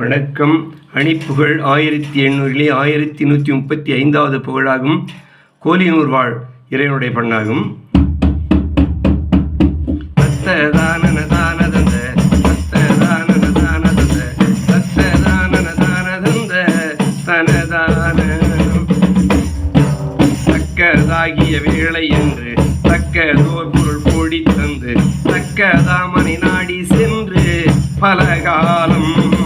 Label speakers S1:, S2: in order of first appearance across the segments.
S1: வணக்கம். அணிப்புகழ் ஆயிரத்தி எண்ணூறிலே ஆயிரத்தி நூற்றி முப்பத்தி ஐந்தாவது புகழாகும். கோலினூர் வாழ் இறைவனுடைய பண்ணாகும். தக்கதாகிய வேளை என்று தக்கதோர் பொருள் போடி தந்து தக்கதாமனை நாடி சென்று பல காலம்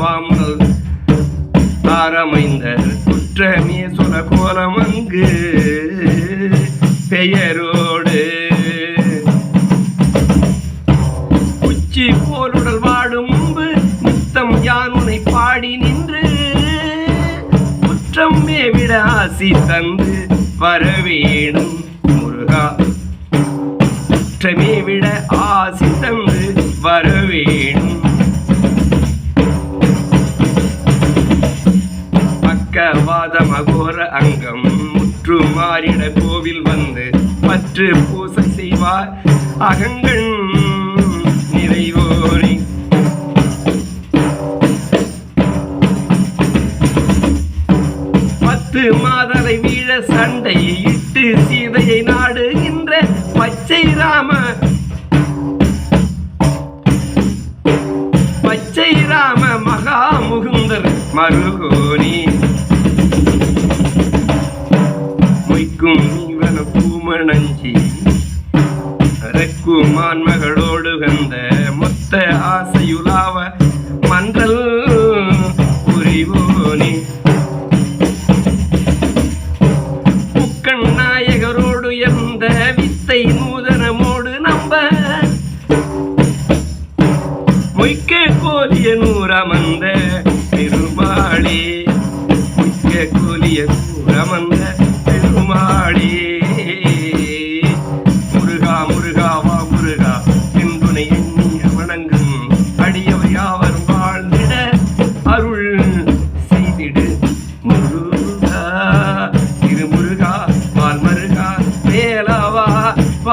S1: வாமல் ஆரமைந்த குற்றமே சொல கோலமங்கு பெயரோடு. உச்சி போலுடல் வாடும் முன்பு நித்தம் யானுனை பாடி நின்று குற்றம் மேவிட ஆசி தந்து வரவேணும் முருகா. குற்றமே விட ஆசி தந்து வரவே வாத மகோர அங்கம் முற்று மாறிட கோவில் வந்து பற்று பூசை செய்வார். அகங்கள் நிறைவோரி. பத்து மாதரை வீழ சண்டை இட்டு சீதையை நாடுகின்ற பச்சை ராம. பச்சை ராம மகா முகுந்தர் மருகோ அரக்குமான் மகளோடு வந்த மொத்த ஆசையுலாவ மன்றல் புரிவோனி. புக்கண் நாயகரோடு எந்த வித்தை நூதனமோடு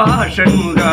S1: సంభాషణగా